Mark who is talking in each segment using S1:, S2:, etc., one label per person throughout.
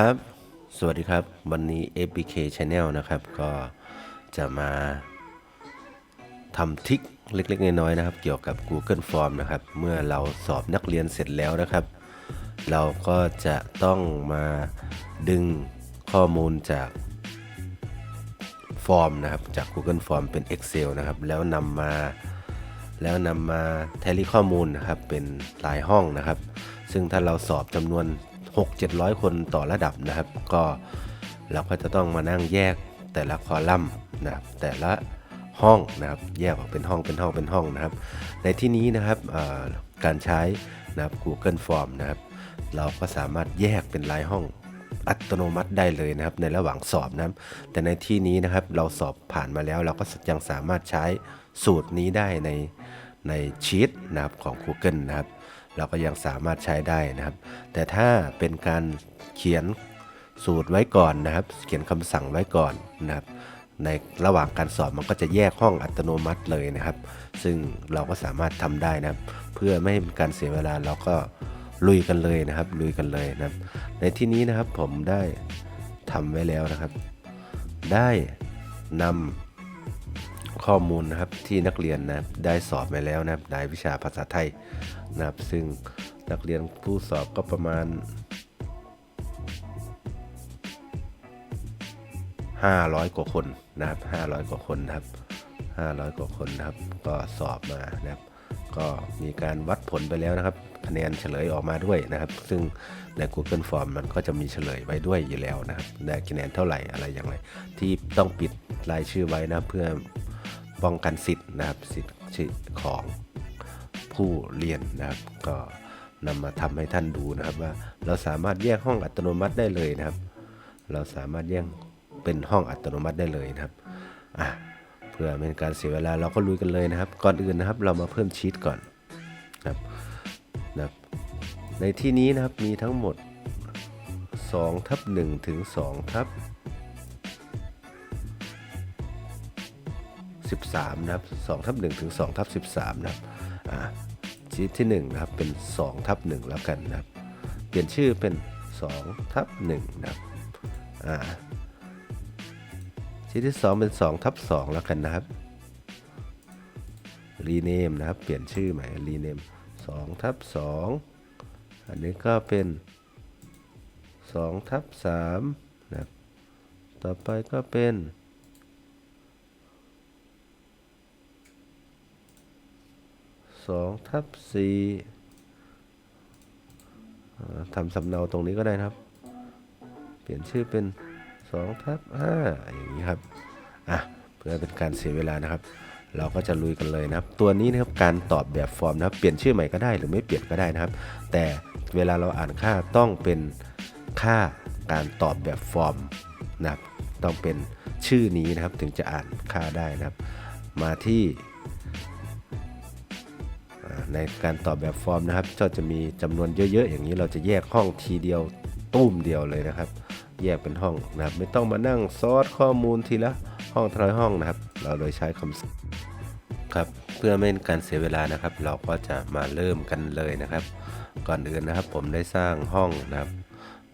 S1: ครับ สวัสดีครับ วันนี้ APK Channel นะครับ ก็จะมาทำทริค เล็กๆ น้อยๆนะครับ เกี่ยวกับ Google Form นะครับ เมื่อเราสอบนักเรียนเสร็จแล้วนะครับ เราก็จะต้องมาดึงข้อมูลจากฟอร์มนะครับ จาก Google Form เป็น Excel นะครับ แล้วนำมาแล้วนำมาแทลี่ข้อมูลนะครับ เป็นรายห้องนะครับ ซึ่งถ้าเราสอบจำนวน 6-700 คนต่อระดับนะครับ ก็เราก็จะต้องมานั่งแยกแต่ละคอลัมน์นะครับแต่ละ ห้องนะครับ แยกออกเป็นห้องเป็นห้องเป็นห้องนะครับ ในที่นี้นะครับการใช้นะครับ Google Form นะครับ เราก็สามารถแยกเป็นรายห้องอัตโนมัติได้เลยนะครับ ในระหว่างสอบนะครับ แต่ในที่นี้นะครับเราสอบผ่านมาแล้ว เราก็ยังสามารถใช้สูตรนี้ได้ในในชีตนะครับของ Google นะครับ เราก็ยังสามารถใช้ได้นะครับ แต่ถ้าเป็นการเขียนสูตรไว้ก่อนนะครับ เขียนคำสั่งไว้ก่อนนะครับ ในระหว่างการสอบมันก็จะแยกห้องอัตโนมัติเลยนะครับ ซึ่งเราก็สามารถทำได้นะครับ เพื่อไม่ให้เป็นการเสียเวลาเราก็ลุยกันเลยนะครับ ลุยกันเลยนะครับ ในที่นี้นะครับผมได้ทำไว้แล้วนะครับ ได้นำข้อมูลนะครับที่นักเรียนนะครับได้สอบไปแล้วนะครับในวิชาภาษาไทยนะครับ ซึ่งนักเรียนผู้สอบก็ประมาณ 500 กว่าคนนะครับ 500 กว่าคนนะครับ 500 กว่าคนนะครับ ก็สอบมานะครับ ก็มีการวัดผลไปแล้วนะครับ คะแนนเฉลยออกมาด้วยนะครับ ซึ่งใน Google Form มันก็จะมีเฉลยไว้ด้วยอยู่แล้วนะครับ ได้คะแนนเท่าไหร่อะไรอย่างไรที่ต้องปิดรายชื่อไว้นะเพื่อป้องกันสิทธิ์นะครับ สิทธิ์ของผู้เรียนนะครับ ก็นำมาทำให้ท่านดูนะครับว่าเราสามารถแยกห้องอัตโนมัติได้เลยนะครับ เราสามารถแยก เป็นห้องอัตโนมัติได้เลยนะครับอะเพื่อเป็นการเสียเวลาเราก็ลุยกันเลยนะครับ ก่อนอื่นนะครับเรามาเพิ่มชีตก่อนนะครับนะในที่นี้นะครับมีทั้งหมด2ทับ1ถึง2ทับ13นะครับ2ทับ1ถึง2ทับ13นะครับอ่าชีตที่1นะครับเป็น2ทับ1แล้วกันนะครับ เปลี่ยนชื่อเป็น2ทับ1นะครับอ่า ชีทที่ 2 เป็น2ทับ2แล้วกันนะครับรีเนมนะครับ เปลี่ยนชื่อใหม่รีเนม2ทับ2อันนี้ก็เป็น2ทับ3นะครับต่อไปก็เป็น2ทับ4อ่ทำสำเนาตรงนี้ก็ได้นะครับ เปลี่ยนชื่อเป็น 2ทับ5อย่างนี้ครับอะเพื่อเป็นการเสียเวลานะครับ เราก็จะลุยกันเลยนะครับ ตัวนี้นะครับการตอบแบบฟอร์มนะครับเปลี่ยนชื่อใหม่ก็ได้หรือไม่เปลี่ยนก็ได้นะครับ แต่เวลาเราอ่านค่าต้องเป็นค่าการตอบแบบฟอร์มนะครับต้องเป็นชื่อนี้นะครับถึงจะอ่านค่าได้นะครับ มาที่ในการตอบแบบฟอร์มนะครับก็จะมีจำนวนเยอะๆ อย่างนี้เราจะแยกห้องทีเดียวตุ้มเดียวเลยนะครับ แยกเป็นห้องนะครับ ไม่ต้องมานั่งซอสข้อมูลทีละห้องทรอยห้องนะครับ เราโดยใช้คำสั่งครับเพื่อไม่เป็นการเสียเวลานะครับ เราก็จะมาเริ่มกันเลยนะครับ ก่อนอื่นนะครับ ผมได้สร้างห้องนะครับ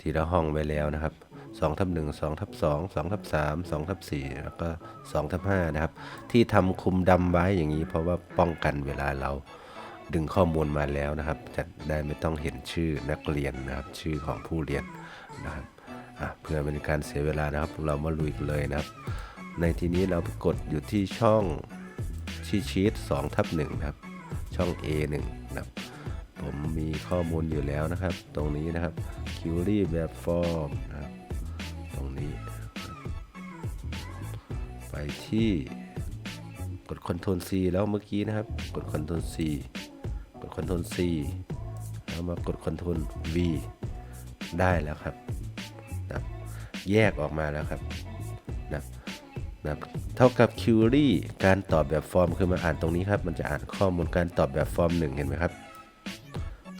S1: ทีละห้องไว้แล้วนะครับ2ทับ1 2ทับ2 2ทับ3 2ทับ4แล้วก็2ทับ5นะครับ ที่ทำคุมดำไว้อย่างนี้ เพราะว่าป้องกันเวลาเราดึงข้อมูลมาแล้วนะครับ จะได้ไม่ต้องเห็นชื่อนักเรียนนะครับ ชื่อของผู้เรียนนะครับ อะเพื่อเป็นการเสียเวลานะครับเรามาลุยกันเลยนะครับ ในทีนี้เราไปกดอยู่ที่ช่องชีชีต2ทับ1นะครับ ช่อง A1 นะครับ ผมมีข้อมูลอยู่แล้วนะครับ ตรงนี้นะครับ query แบบฟอร์มนะครับตรงนี้ ไปที่กด Ctrl C แล้วเมื่อกี้นะครับ กด Ctrl C กด Ctrl C แล้วมากด Ctrl V ได้แล้วครับ แยกออกมาแล้วครับนะนะเท่ากับ query การตอบแบบฟอร์มคือมาอ่านตรงนี้ครับมันจะอ่านข้อมูลการตอบแบบฟอร์มหนึ่งเห็นไหมครับ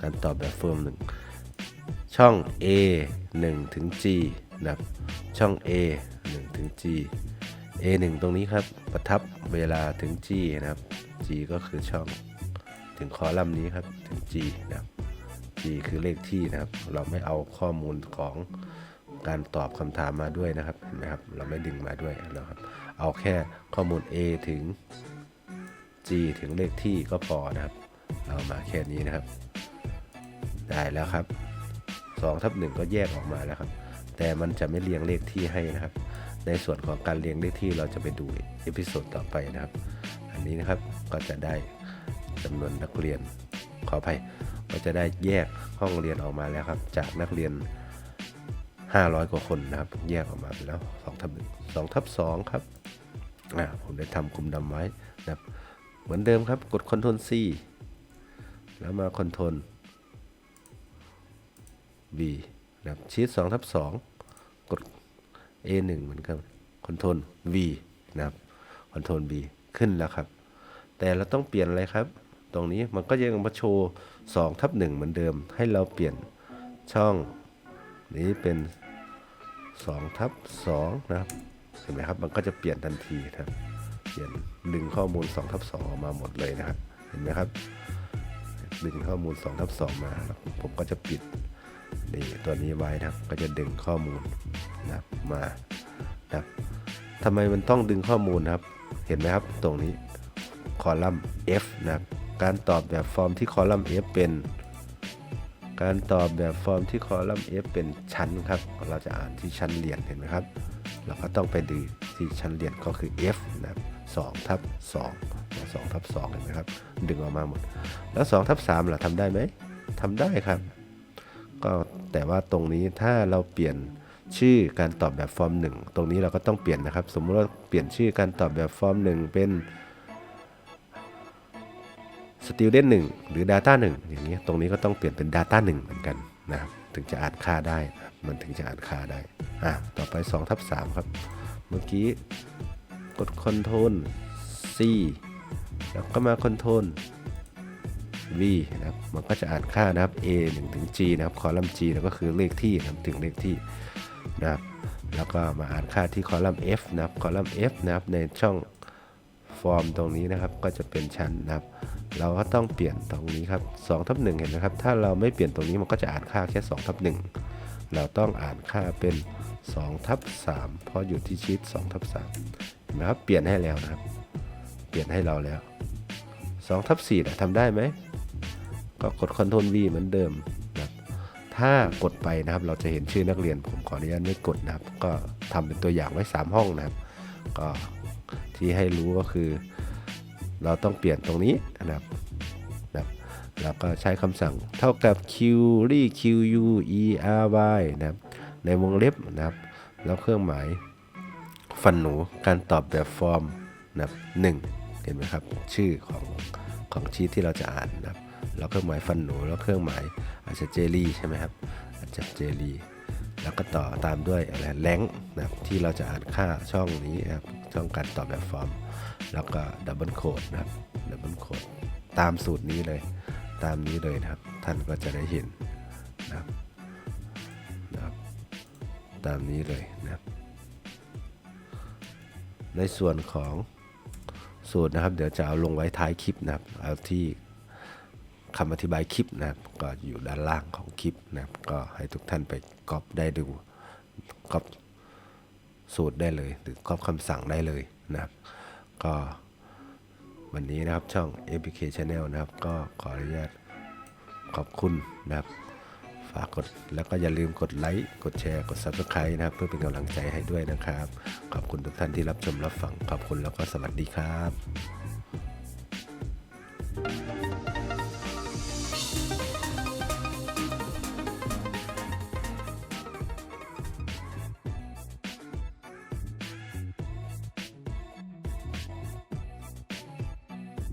S1: การตอบแบบฟอร์มหนึ่งช่อง A 1ถึง G นะครับช่อง A 1ถึง G A 1ตรงนี้ครับประทับเวลาถึง G นะครับ G ก็คือช่องถึงคอลัมน์นี้ครับถึง G นะครับ G คือเลขที่นะครับ เราไม่เอาข้อมูลของ การตอบคำถามมาด้วยนะครับเห็นไหมครับเราไม่ดึงมาด้วยนะครับ เอาแค่ข้อมูล A ถึง G ถึงเลขที่ก็พอนะครับ เรามาแค่นี้นะครับ ได้แล้วครับ2ทับ1ก็แยกออกมาแล้วครับ แต่มันจะไม่เรียงเลขที่ให้นะครับ ในส่วนของการเรียงเลขที่เราจะไปดูเอพิโซดต่อไปนะครับ อันนี้นะครับก็จะได้จำนวนนักเรียนขออภัยก็จะได้แยกห้องเรียนออกมาแล้วครับ จากนักเรียน 500 กว่าคนนะครับแยกออกมาเป็นแล้ว2ทับ2ทับ2ครับอ่าผมได้ทำกลุ่มดำไว้นะครับเหมือนเดิมครับกด Ctrl C แล้วมา Ctrl V นะครับชีต2ทับ2กด A1 เหมือนกัน Ctrl V นะครับ Ctrl V ขึ้นแล้วครับ แต่เราต้องเปลี่ยนอะไรครับ ตรงนี้มันก็ยังมาโชว์2ทับ1เหมือนเดิม ให้เราเปลี่ยนช่องนี้เป็น 2ทับ2นะครับ เห็นไหมครับ มันก็จะเปลี่ยนทันทีนะครับ เปลี่ยนดึงข้อมูล2ทับ2ออกมาหมดเลยนะครับ เห็นไหมครับ ดึงข้อมูล2ทับ2มาผมก็จะปิดนี่ตัวนี้ไว้นะครับ ก็จะดึงข้อมูลนะครับมานะครับทำไมมันต้องดึงข้อมูลครับ เห็นไหมครับ ตรงนี้คอลัมน์ F นะครับ การตอบแบบฟอร์มที่คอลัมน์ F เป็น การตอบแบบฟอร์มที่คอลัมน์ F เป็นชั้นครับ เราจะอ่านที่ชั้นเรียนเห็นไหมครับ เราก็ต้องไปดูที่ชั้นเรียนก็คือ F นะครับ2ทับ2 2ทับ2เห็นไหมครับ ดึงออกมาหมด แล้ว2ทับ3ล่ะทำได้ไหมทำได้ครับ ก็แต่ว่าตรงนี้ถ้าเราเปลี่ยนชื่อการตอบแบบฟอร์ม 1 ตรงนี้เราก็ต้องเปลี่ยนนะครับ สมมติว่าเปลี่ยนชื่อการตอบแบบฟอร์ม 1 เป็น student 1 หรือ data 1 อย่างนี้ยตรงนี้ก็ต้องเปลี่ยนเป็น data 1 เหมือนกันนะครับถึงจะอ่านค่าได้ มันถึงจะอ่านค่าได้ อะ ต่อไป2ทับ3ครับ เมื่อกี้กด Ctrl C แล้วก็มา Ctrl V นะครับ มันก็จะอ่านค่านะครับ A 1ถึง G นะครับ คอลัมน์ G แล้วก็คือเลขที่นะถึงเลขที่นะครับ แล้วก็มาอ่านค่าที่คอลัมน์ F นะครับ คอลัมน์ F นะครับ ในช่องฟอร์มตรงนี้นะครับ ก็จะเป็นชั้นนะครับ เราก็ต้องเปลี่ยนตรงนี้ครับ2ทับ1เห็นไหมครับ ถ้าเราไม่เปลี่ยนตรงนี้มันก็จะอ่านค่าแค่2ทับ1เราต้องอ่านค่าเป็น2ทับ3เพราะอยู่ที่ชีต2ทับ3เห็นไหมครับ เปลี่ยนให้แล้วนะครับ เปลี่ยนให้เราแล้ว2ทับ4นะทำได้ไหม ก็กด Ctrl V เหมือนเดิมนะถ้ากดไปนะครับ เราจะเห็นชื่อนักเรียน ผมขออนุญาตไม่กดนะครับ ก็ทำเป็นตัวอย่างไว้ 3 ห้องนะครับ ก็ที่ให้รู้ก็คือ เราต้องเปลี่ยนตรงนี้นะครับนะครับแล้วก็ใช้คำสั่งเท่ากับ query q u e r y นะครับในวงเล็บนะครับ แล้วเครื่องหมายฟันหนูการตอบแบบฟอร์มนะครับหนึ่งเห็นไหมครับ ชื่อของของชีทที่เราจะอ่านนะครับแล้วเครื่องหมายฟันหนูแล้วเครื่องหมายอาจจะเจลี่ใช่ไหมครับอาจจะเจลี่แล้วก็ต่อตามด้วยอะไรแรงนะครับที่เราจะอ่านค่าช่องนี้นะครับ ช่องการตอบแบบฟอร์ม แล้วก็ดับเบิลโคดนะครับดับเบิลโคดตามสูตรนี้เลย ตามนี้เลยนะครับ ท่านก็จะได้เห็นนะครับนะครับ ตามนี้เลยนะครับ ในส่วนของสูตรนะครับ เดี๋ยวจะเอาลงไว้ท้ายคลิปนะครับ เอาที่คำอธิบายคลิปนะครับ ก็อยู่ด้านล่างของคลิปนะครับ ก็ให้ทุกท่านไปก๊อปได้ดูก๊อป สูตรได้เลย หรือกรอบคำสั่งได้เลยนะครับ ก็วันนี้นะครับช่อง APK Channel นะครับ ก็ขออนุญาตขอบคุณนะครับ ฝากกดแล้วก็อย่าลืมกดไลค์กดแชร์กด Subscribe นะครับ เพื่อเป็นกำลังใจให้ด้วยนะครับ ขอบคุณทุกท่านที่รับชมรับฟังขอบคุณแล้วก็สวัสดีครับ thank you